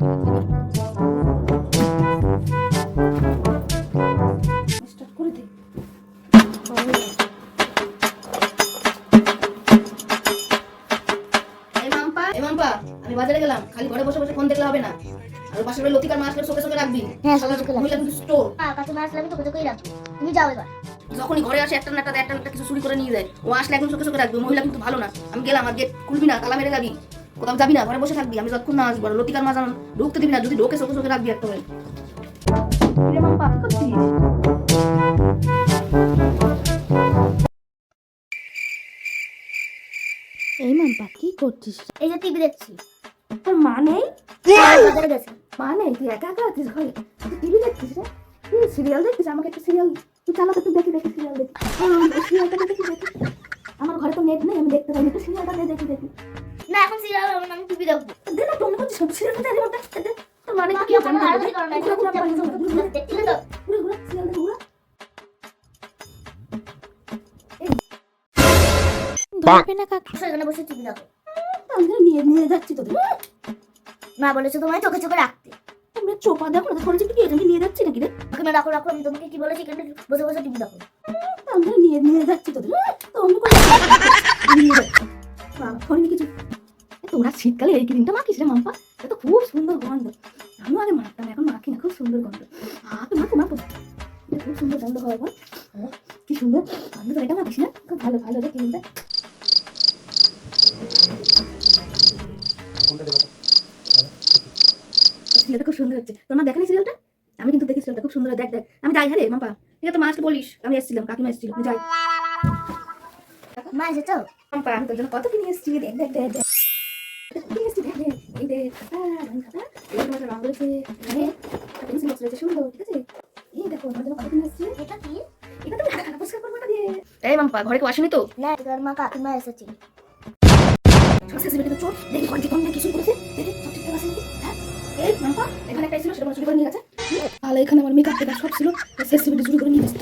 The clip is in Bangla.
আমি বাজারে গেলাম। খালি ঘরে বসে বসে ফোন দেখলে হবে না। আর পাশের বাড়ি লতিকার মাছ চোখে চোখে রাখবি। হ্যাঁ, চোখে চোখে মহিলা কিন্তু স্টোর তুমি যাও এবার। যখনই ঘরে আসে একটা না একটা একটা কিছু চুরি করে নিয়ে যায়। ও আসলে একদম চোখে চোখে রাখবি মহিলা কিন্তু ভালো না। আমি গেলাম আর গেট খুলবি না তালা মেরে যাবি। কোথাও যাবি না ঘরে বসে থাকবি আমি যতক্ষণ না আসব আর লতিকার আমার ঢুকতে দিবি না যদি ঢোকে চোখে চোখে রাখবি একটা করে রে মাম্পা কি করছিস? এই মাম্পা কি করছিস? এই যে টিভি দেখছি। তোর মা নেই? গেছে। মা নেই তুই একা একা আছিস ঘরে? তুই টিভি দেখছিস রে? তুই সিরিয়াল দেখছিস? আমাকে একটা সিরিয়াল তুই চালাতে একটু দেখি দেখি সিরিয়াল দেখি সিরিয়ালটা দেখি দেখি আমার ঘরে তো নেট নেই আমি দেখতে পাই একটু সিরিয়ালটা দেখি দেখি। না এখন সিরিয়াল হবে না আমি টিভি দেখব দে না তুমি করছিস সিরিয়ালটা দে দে দে, দে তোর মানে কি আমার আরও দেখতে তো সিরিয়াল দে ধরবে না কাকি বসে এখানে বসে টিভি দেখো আমি নিয়ে নিয়ে যাচ্ছি তোদের মা বলেছে তোমায় চোখে চোখে রাখতে আমরা চোপা দেখো না করেছি কি আমি নিয়ে যাচ্ছি নাকি রে কাকিমা রাখো রাখো আমি তোমাকে কি বলেছি এখানে বসে বসে টিভি দেখো আমরা নিয়ে নিয়ে যাচ্ছি তোদের তো অন্য কোনো কিছু তোমরা শীতকালে এই ক্রিমটা মাখিস রে মাম্পা? এটা তো খুব সুন্দর গন্ধ। আমিও আগে মাখতাম এখন মাখি না খুব সুন্দর গন্ধ। আগে মাখো মাখো। খুব সুন্দর গন্ধ হয় এখন। হ্যাঁ, কি সুন্দর। আমি তো এটা মাখিস না। খুব ভালো ভালো রে ক্রিমটা। সিরিয়ালটা খুব সুন্দর হচ্ছে। তোর মা দেখেনি সিরিয়ালটা? আমি কিন্তু দেখি সিরিয়ালটা খুব সুন্দর। দেখ দেখ। আমি যাই হ্যাঁ রে মাম্পা। ঠিক আছে মা বলিস। আমি এসেছিলাম কাকিমা এসেছিল আমি যাই। মা এসেছ মাম্পা আমি তোর জন্য কত কিনে এসেছি দেখ দেখ দেখ। দেখ খাতা রং খাতা এই তোমার রং রয়েছে এখানে পেন্সিল বক্স রয়েছে সুন্দর ঠিক আছে এই দেখো তোমার জন্য কত কিনে এসেছি এটা কি এটা তুমি খাতা পরিষ্কার করবে না দিয়ে এই মাম্পা ঘরে কেউ আসেনি তো না এবার মা কাকিমা এসেছে সব শেষ বেটে চোর দেখি কোন কোন কিছু করেছে দেখি সব ঠিকঠাক আছে হ্যাঁ এই মাম্পা এখানে একটা ছিল সেটা চুরি করে নিয়ে গেছে তাহলে এখানে আমার মেকআপ টেকআপ সব ছিল শেষ বেটে চুরি করে নিয়ে গেছে